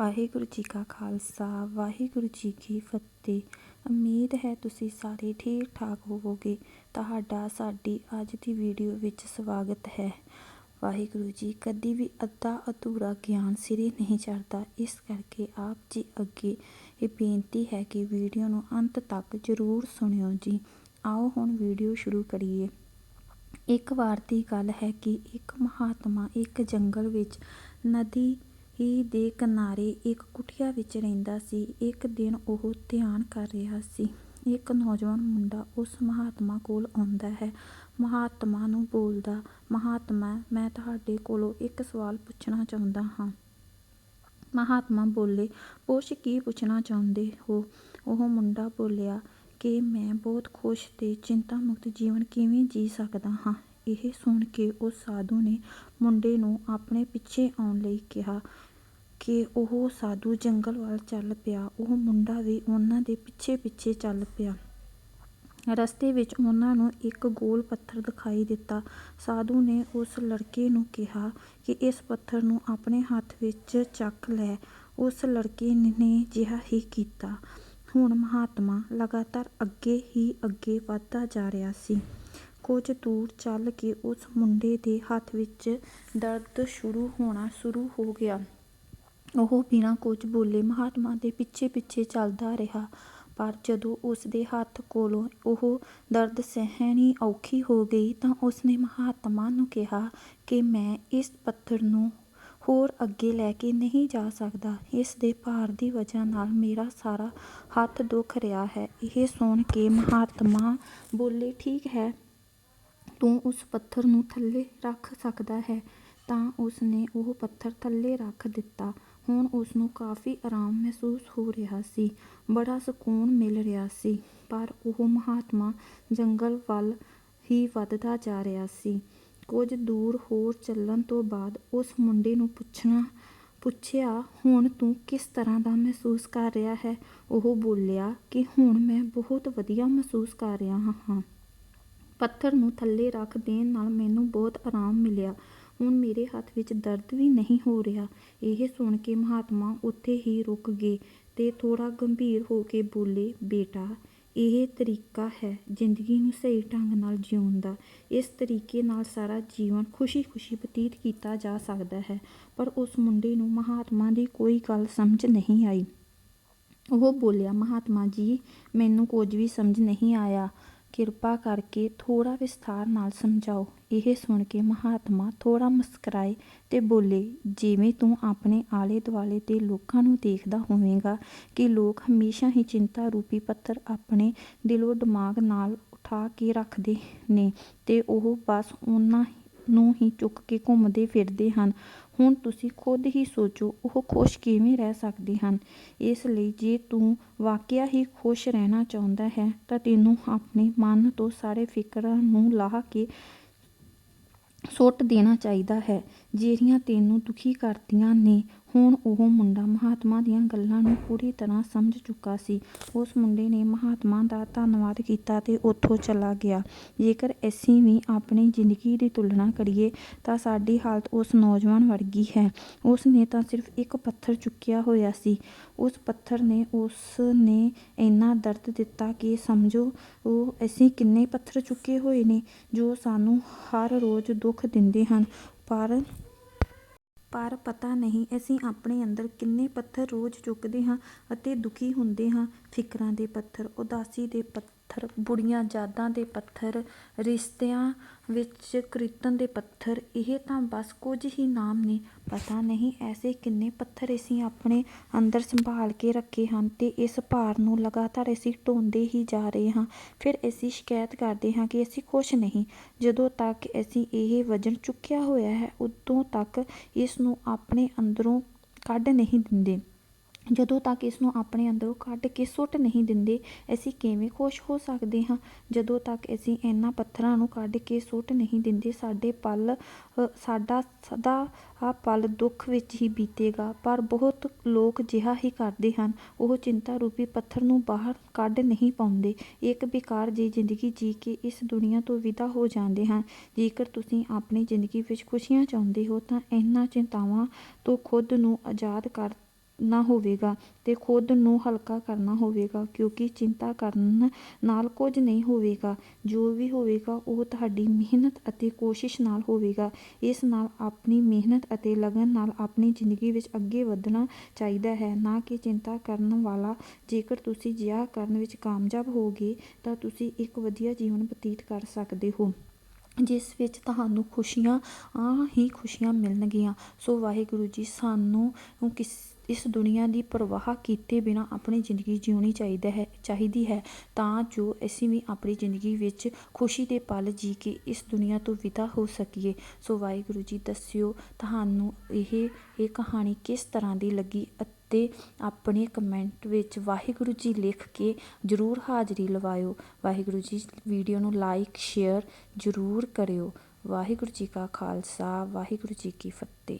ਵਾਹਿਗੁਰੂ ਜੀ ਕਾ ਖਾਲਸਾ, ਵਾਹਿਗੁਰੂ ਜੀ ਕੀ ਫਤਿਹ। ਉਮੀਦ ਹੈ ਤੁਸੀਂ ਸਾਰੇ ਠੀਕ ਠਾਕ ਹੋਵੋਗੇ। ਤੁਹਾਡਾ ਸਾਡੀ ਅੱਜ ਦੀ ਵੀਡੀਓ ਵਿੱਚ ਸਵਾਗਤ ਹੈ। ਵਾਹਿਗੁਰੂ ਜੀ, ਕਦੀ ਵੀ ਅੱਧਾ ਅਧੂਰਾ ਗਿਆਨ ਸਿਰੇ ਨਹੀਂ ਚੜਦਾ ਇਸ ਕਰਕੇ ਆਪ ਜੀ ਅੱਗੇ ਇਹ ਬੇਨਤੀ ਹੈ ਕਿ ਵੀਡੀਓ ਨੂੰ ਅੰਤ ਤੱਕ ਜ਼ਰੂਰ ਸੁਣਿਓ ਜੀ। ਆਓ ਹੁਣ ਵੀਡੀਓ ਸ਼ੁਰੂ ਕਰੀਏ। ਇੱਕ ਵਾਰ ਦੀ ਗੱਲ ਹੈ ਕਿ ਇੱਕ ਮਹਾਤਮਾ ਇੱਕ ਜੰਗਲ ਵਿੱਚ ਨਦੀ ਹੀ ਦੇ ਕਿਨਾਰੇ ਇੱਕ ਕੁਟੀਆ ਵਿੱਚ ਰਹਿੰਦਾ ਸੀ। ਇੱਕ ਦਿਨ ਉਹ ਧਿਆਨ ਕਰ ਰਿਹਾ ਸੀ। ਇੱਕ ਨੌਜਵਾਨ ਮੁੰਡਾ ਉਸ ਮਹਾਤਮਾ ਕੋਲ ਆਉਂਦਾ ਹੈ। ਮਹਾਤਮਾ ਨੂੰ ਬੋਲਦਾ, ਮਹਾਤਮਾ, ਮੈਂ ਤੁਹਾਡੇ ਕੋਲੋਂ ਇੱਕ ਸਵਾਲ ਪੁੱਛਣਾ ਚਾਹੁੰਦਾ ਹਾਂ। ਮਹਾਤਮਾ ਬੋਲੇ, ਪੁੱਛ, ਕੀ ਪੁੱਛਣਾ ਚਾਹੁੰਦੇ ਹੋ? ਉਹ ਮੁੰਡਾ ਬੋਲਿਆ, ਕਿ ਮੈਂ ਬਹੁਤ ਖੁਸ਼ ਤੇ ਚਿੰਤਾ ਮੁਕਤ ਜੀਵਨ ਕਿਵੇਂ ਜੀ ਸਕਦਾ ਹਾਂ? ਇਹ ਸੁਣ ਕੇ ਉਸ ਸਾਧੂ ਨੇ ਮੁੰਡੇ ਨੂੰ ਆਪਣੇ ਪਿੱਛੇ ਆਉਣ ਲਈ ਕਿਹਾ। ਕਿ ਉਹ ਸਾਧੂ ਜੰਗਲ ਵੱਲ ਚੱਲ ਪਿਆ। ਉਹ ਮੁੰਡਾ ਵੀ ਉਹਨਾਂ ਦੇ ਪਿੱਛੇ ਪਿੱਛੇ ਚੱਲ ਪਿਆ। ਰਸਤੇ ਵਿੱਚ ਉਹਨਾਂ ਨੂੰ ਇੱਕ ਗੋਲ ਪੱਥਰ ਦਿਖਾਈ ਦਿੱਤਾ। ਸਾਧੂ ਨੇ ਉਸ ਲੜਕੇ ਨੂੰ ਕਿਹਾ ਕਿ ਇਸ ਪੱਥਰ ਨੂੰ ਆਪਣੇ ਹੱਥ ਵਿੱਚ ਚੱਕ ਲੈ। ਉਸ ਲੜਕੇ ਨੇ ਅਜਿਹਾ ਹੀ ਕੀਤਾ। ਹੁਣ ਮਹਾਤਮਾ ਲਗਾਤਾਰ ਅੱਗੇ ਹੀ ਅੱਗੇ ਵਧਦਾ ਜਾ ਰਿਹਾ ਸੀ। ਕੁਝ ਦੂਰ ਚੱਲ ਕੇ ਉਸ ਮੁੰਡੇ ਦੇ ਹੱਥ ਵਿੱਚ ਦਰਦ ਸ਼ੁਰੂ ਹੋਣਾ ਸ਼ੁਰੂ ਹੋ ਗਿਆ। ਉਹ ਬਿਨਾਂ ਕੁਝ ਬੋਲੇ ਮਹਾਤਮਾ ਦੇ ਪਿੱਛੇ ਪਿੱਛੇ ਚੱਲਦਾ ਰਿਹਾ, ਪਰ ਜਦੋਂ ਉਸ ਦੇ ਹੱਥ ਕੋਲੋਂ ਉਹ ਦਰਦ ਸਹਿਣੀ ਔਖੀ ਹੋ ਗਈ ਤਾਂ ਉਸਨੇ ਮਹਾਤਮਾ ਨੂੰ ਕਿਹਾ ਕਿ ਮੈਂ ਇਸ ਪੱਥਰ ਨੂੰ ਹੋਰ ਅੱਗੇ ਲੈ ਕੇ ਨਹੀਂ ਜਾ ਸਕਦਾ। ਇਸ ਦੇ ਭਾਰ ਦੀ ਵਜ੍ਹਾ ਨਾਲ ਮੇਰਾ ਸਾਰਾ ਹੱਥ ਦੁਖ ਰਿਹਾ ਹੈ। ਇਹ ਸੁਣ ਕੇ ਮਹਾਤਮਾ ਬੋਲੇ, ਠੀਕ ਹੈ, ਤੂੰ ਉਸ ਪੱਥਰ ਨੂੰ ਥੱਲੇ ਰੱਖ ਸਕਦਾ ਹੈ। ਤਾਂ ਉਸਨੇ ਉਹ ਪੱਥਰ ਥੱਲੇ ਰੱਖ ਦਿੱਤਾ। ਹੁਣ ਉਸ ਨੂੰ ਕਾਫੀ ਆਰਾਮ ਮਹਿਸੂਸ ਹੋ ਰਿਹਾ ਸੀ, ਬੜਾ ਸਕੂਨ ਮਿਲ ਰਿਹਾ ਸੀ, ਪਰ ਉਹ ਮਹਾਤਮਾ ਜੰਗਲ ਵੱਲ ਹੀ ਵੱਧਦਾ ਜਾ ਰਿਹਾ ਸੀ। ਕੁਝ ਦੂਰ ਹੋਰ ਚੱਲਣ ਤੋਂ ਬਾਅਦ ਉਸ ਮੁੰਡੇ ਨੂੰ ਪੁੱਛਣਾ, ਪੁੱਛਿਆ, ਹੁਣ ਤੂੰ ਕਿਸ ਤਰ੍ਹਾਂ ਦਾ ਮਹਿਸੂਸ ਕਰ ਰਿਹਾ ਹੈ? ਉਹ ਬੋਲਿਆ ਕਿ ਹੁਣ ਮੈਂ ਬਹੁਤ ਵਧੀਆ ਮਹਿਸੂਸ ਕਰ ਰਿਹਾ ਹਾਂ। ਪੱਥਰ ਨੂੰ ਥੱਲੇ ਰੱਖ ਦੇਣ ਨਾਲ ਮੈਨੂੰ ਬਹੁਤ ਆਰਾਮ ਮਿਲਿਆ। ਹੁਣ ਮੇਰੇ ਹੱਥ ਵਿੱਚ ਦਰਦ ਵੀ ਨਹੀਂ ਹੋ ਰਿਹਾ। ਇਹ ਸੁਣ ਕੇ ਮਹਾਤਮਾ ਉੱਥੇ ਹੀ ਰੁਕ ਗਏ ਤੇ ਥੋੜਾ ਗੰਭੀਰ ਹੋ ਕੇ ਬੋਲੇ, ਬੇਟਾ, ਇਹ ਤਰੀਕਾ ਹੈ ਜ਼ਿੰਦਗੀ ਨੂੰ ਸਹੀ ਢੰਗ ਨਾਲ ਜਿਉਣ ਦਾ। ਇਸ ਤਰੀਕੇ ਨਾਲ ਸਾਰਾ ਜੀਵਨ ਖੁਸ਼ੀ-ਖੁਸ਼ੀ ਬਤੀਤ ਕੀਤਾ ਜਾ ਸਕਦਾ ਹੈ। ਪਰ ਉਸ ਮੁੰਡੇ ਨੂੰ ਮਹਾਤਮਾ ਦੀ ਕੋਈ ਗੱਲ ਸਮਝ ਨਹੀਂ ਆਈ। ਉਹ ਬੋਲਿਆ, ਮਹਾਤਮਾ ਜੀ, ਮੈਨੂੰ ਕੁਝ ਵੀ ਸਮਝ ਨਹੀਂ ਆਇਆ। ਕਿਰਪਾ ਕਰਕੇ ਥੋੜ੍ਹਾ ਵਿਸਥਾਰ ਨਾਲ ਸਮਝਾਓ। ਇਹ ਸੁਣ ਕੇ ਮਹਾਤਮਾ ਥੋੜ੍ਹਾ ਮੁਸਕਰਾਏ ਤੇ ਬੋਲੇ, ਜਿਵੇਂ ਤੂੰ ਆਪਣੇ ਆਲੇ ਦੁਆਲੇ ਦੇ ਲੋਕਾਂ ਨੂੰ ਦੇਖਦਾ ਹੋਵੇਂਗਾ ਕਿ ਲੋਕ ਹਮੇਸ਼ਾ ਹੀ ਚਿੰਤਾ ਰੂਪੀ ਪੱਥਰ ਆਪਣੇ ਦਿਲੋਂ ਦਿਮਾਗ ਨਾਲ ਉਠਾ ਕੇ ਰੱਖਦੇ ਨੇ ਤੇ ਉਹ ਬਸ ਉਹਨਾਂ ਨੂੰ ਹੀ ਚੁੱਕ ਕੇ ਘੁੰਮਦੇ ਫਿਰਦੇ ਹਨ। ਹੁਣ ਤੁਸੀਂ ਖੁਦ ਹੀ ਸੋਚੋ, ਉਹ ਖੁਸ਼ ਕਿਵੇਂ ਰਹਿ ਸਕਦੇ ਹਨ? ਇਸ ਲਈ ਜੇ ਤੂੰ ਵਾਕਿਆ ਹੀ ਖੁਸ਼ ਰਹਿਣਾ ਚਾਹੁੰਦਾ ਹੈ, ਤਾਂ ਤੈਨੂੰ ਆਪਣੇ ਮਨ ਤੋਂ ਸਾਰੇ ਫਿਕਰਾਂ ਨੂੰ ਲਾਹ ਕੇ ਸੁੱਟ ਦੇਣਾ ਚਾਹੀਦਾ ਹੈ। ਜਿਹੜੀਆਂ ਤੈਨੂੰ ਦੁਖੀ ਕਰਦੀਆਂ ਨੇ ਹੁਣ ਉਹ ਮੁੰਡਾ ਮਹਾਤਮਾ ਦੀਆਂ ਗੱਲਾਂ ਨੂੰ ਪੂਰੀ ਤਰ੍ਹਾਂ ਸਮਝ ਚੁੱਕਾ ਸੀ। ਉਸ ਮੁੰਡੇ ਨੇ ਮਹਾਤਮਾ ਦਾ ਧੰਨਵਾਦ ਕੀਤਾ ਤੇ ਉੱਥੋਂ ਚਲਾ ਗਿਆ। ਜੇਕਰ ਅਸੀਂ ਵੀ ਆਪਣੀ ਜ਼ਿੰਦਗੀ ਦੀ ਤੁਲਨਾ ਕਰੀਏ, ਤਾਂ ਸਾਡੀ ਹਾਲਤ ਉਸ ਨੌਜਵਾਨ ਵਰਗੀ ਹੈ। ਉਸ ਨੇ ਤਾਂ ਸਿਰਫ ਇੱਕ ਪੱਥਰ ਚੁੱਕਿਆ ਹੋਇਆ ਸੀ। ਉਸ ਪੱਥਰ ਨੇ, ਉਸ ਨੇ ਇੰਨਾ ਦਰਦ ਦਿੱਤਾ ਕਿ ਸਮਝੋ, ਉਹ ਅਸੀਂ ਕਿੰਨੇ ਪੱਥਰ ਚੁੱਕੇ ਹੋਏ ਨੇ ਜੋ ਸਾਨੂੰ ਹਰ ਰੋਜ਼ ਦੁੱਖ ਦਿੰਦੇ ਹਨ। ਪਰ ਪਰ ਪਤਾ ਨਹੀਂ ਅਸੀਂ ਆਪਣੇ ਅੰਦਰ ਕਿੰਨੇ ਪੱਥਰ ਰੋਜ਼ ਚੁੱਕਦੇ ਹਾਂ ਅਤੇ ਦੁਖੀ ਹੁੰਦੇ ਹਾਂ। ਫਿਕਰਾਂ ਦੇ ਪੱਥਰ, ਉਦਾਸੀ ਦੇ ਪੱਥਰ ਪੱਥਰ, ਬੁੜੀਆਂ ਯਾਦਾਂ ਦੇ ਪੱਥਰ, ਰਿਸ਼ਤਿਆਂ ਵਿੱਚ ਕ੍ਰਿਤਨ ਦੇ ਪੱਥਰ, ਇਹ ਤਾਂ ਬਸ ਕੁਝ ਹੀ ਨਾਮ ਨੇ। ਪਤਾ ਨਹੀਂ ਐਸੇ ਕਿੰਨੇ ਪੱਥਰ ਅਸੀਂ ਆਪਣੇ ਅੰਦਰ ਸੰਭਾਲ ਕੇ ਰੱਖੇ ਹਨ ਤੇ ਇਸ ਭਾਰ ਨੂੰ ਲਗਾਤਾਰ ਅਸੀਂ ਢੋਂਦੇ ਹੀ ਜਾ ਰਹੇ ਹਾਂ। ਫਿਰ ਅਸੀਂ ਸ਼ਿਕਾਇਤ ਕਰਦੇ ਹਾਂ ਕਿ ਅਸੀਂ ਖੁਸ਼ ਨਹੀਂ। ਜਦੋਂ ਤੱਕ ਅਸੀਂ ਇਹ ਵਜਨ ਚੁੱਕਿਆ ਹੋਇਆ ਹੈ, ਉਦੋਂ ਤੱਕ ਇਸ ਨੂੰ ਆਪਣੇ ਅੰਦਰੋਂ ਕੱਢ ਨਹੀਂ ਦਿੰਦੇ। ਜਦੋਂ ਤੱਕ ਇਸ ਨੂੰ ਆਪਣੇ ਅੰਦਰੋਂ ਕੱਢ ਕੇ ਸੁੱਟ ਨਹੀਂ ਦਿੰਦੇ, ਅਸੀਂ ਕਿਵੇਂ ਖੁਸ਼ ਹੋ ਸਕਦੇ ਹਾਂ? ਜਦੋਂ ਤੱਕ ਅਸੀਂ ਇਹਨਾਂ ਪੱਥਰਾਂ ਨੂੰ ਕੱਢ ਕੇ ਸੁੱਟ ਨਹੀਂ ਦਿੰਦੇ, ਸਾਡੇ ਪਲ ਸਾਡਾ ਸਦਾ ਆ ਪਲ ਦੁੱਖ ਵਿੱਚ ਹੀ ਬੀਤੇਗਾ। ਪਰ ਬਹੁਤ ਲੋਕ ਜਿਹਾ ਹੀ ਕਰਦੇ ਹਨ। ਉਹ ਚਿੰਤਾ ਰੂਪੀ ਪੱਥਰ ਨੂੰ ਬਾਹਰ ਕੱਢ ਨਹੀਂ ਪਾਉਂਦੇ। ਇੱਕ ਬੇਕਾਰ ਜੀ ਜ਼ਿੰਦਗੀ ਜੀ ਕੇ ਇਸ ਦੁਨੀਆ ਤੋਂ ਵਿਦਾ ਹੋ ਜਾਂਦੇ ਹਨ। ਜੇਕਰ ਤੁਸੀਂ ਆਪਣੀ ਜ਼ਿੰਦਗੀ ਵਿੱਚ ਖੁਸ਼ੀਆਂ ਚਾਹੁੰਦੇ ਹੋ, ਤਾਂ ਇਹਨਾਂ ਚਿੰਤਾਵਾਂ ਤੋਂ ਖੁਦ ਨੂੰ ਆਜ਼ਾਦ ਕਰ ਨਾ ਹੋਵੇਗਾ ਤੇ ਖੁਦ ਨੂੰ ਹਲਕਾ ਕਰਨਾ ਹੋਵੇਗਾ, ਕਿਉਂਕਿ ਚਿੰਤਾ ਕਰਨ ਨਾਲ ਕੁਝ ਨਹੀਂ ਹੋਵੇਗਾ। ਜੋ ਵੀ ਹੋਵੇਗਾ, ਉਹ ਤੁਹਾਡੀ ਮਿਹਨਤ ਅਤੇ ਕੋਸ਼ਿਸ਼ ਨਾਲ ਹੋਵੇਗਾ। ਇਸ ਨਾਲ ਆਪਣੀ ਮਿਹਨਤ ਅਤੇ ਲਗਨ ਨਾਲ ਆਪਣੀ ਜ਼ਿੰਦਗੀ ਵਿੱਚ ਅੱਗੇ ਵਧਣਾ ਚਾਹੀਦਾ ਹੈ। ਨਾ ਕਿ ਚਿੰਤਾ ਕਰਨ ਵਾਲਾ, ਜੇਕਰ ਤੁਸੀਂ ਜਿਆ ਕਰਨ ਵਿੱਚ ਕਾਮਯਾਬ ਹੋਗੇ ਤਾਂ ਤੁਸੀਂ ਇੱਕ ਵਧੀਆ ਜੀਵਨ ਬਤੀਤ ਕਰ ਸਕਦੇ ਹੋ, ਜਿਸ ਵਿੱਚ ਤੁਹਾਨੂੰ ਖੁਸ਼ੀਆਂ ਆ ਹੀ ਖੁਸ਼ੀਆਂ ਮਿਲਣਗੀਆਂ। ਸੋ ਵਾਹਿਗੁਰੂ ਜੀ, ਸਾਨੂੰ ਕਿਸ ਇਸ ਦੁਨੀਆ ਦੀ ਪਰਵਾਹ ਕੀਤੇ ਬਿਨਾ ਆਪਣੀ ਜ਼ਿੰਦਗੀ ਜਿਉਣੀ ਚਾਹੀਦਾ ਹੈ, ਚਾਹੀਦੀ ਹੈ। ਤਾਂ ਜੋ ਅਸੀਂ ਵੀ ਆਪਣੀ ਜ਼ਿੰਦਗੀ ਵਿੱਚ ਖੁਸ਼ੀ ਦੇ ਪਲ ਜੀ ਕੇ ਇਸ ਦੁਨੀਆ ਤੋਂ ਵਿਦਾ ਹੋ ਸਕੀਏ। ਸੋ ਵਾਹਿਗੁਰੂ ਜੀ ਦੱਸਿਓ, ਤੁਹਾਨੂੰ ਇਹ ਇਹ ਕਹਾਣੀ ਕਿਸ ਤਰ੍ਹਾਂ ਦੀ ਲੱਗੀ ਅਤੇ ਆਪਣੇ ਕਮੈਂਟ ਵਿੱਚ ਵਾਹਿਗੁਰੂ ਜੀ ਲਿਖ ਕੇ ਜ਼ਰੂਰ ਹਾਜ਼ਰੀ ਲਵਾਇਓ। ਵਾਹਿਗੁਰੂ ਜੀ ਵੀਡੀਓ ਨੂੰ ਲਾਈਕ, ਸ਼ੇਅਰ ਜ਼ਰੂਰ ਕਰਿਓ। ਵਾਹਿਗੁਰੂ ਜੀ ਕਾ ਖਾਲਸਾ, ਵਾਹਿਗੁਰੂ ਜੀ ਕੀ ਫਤਿਹ।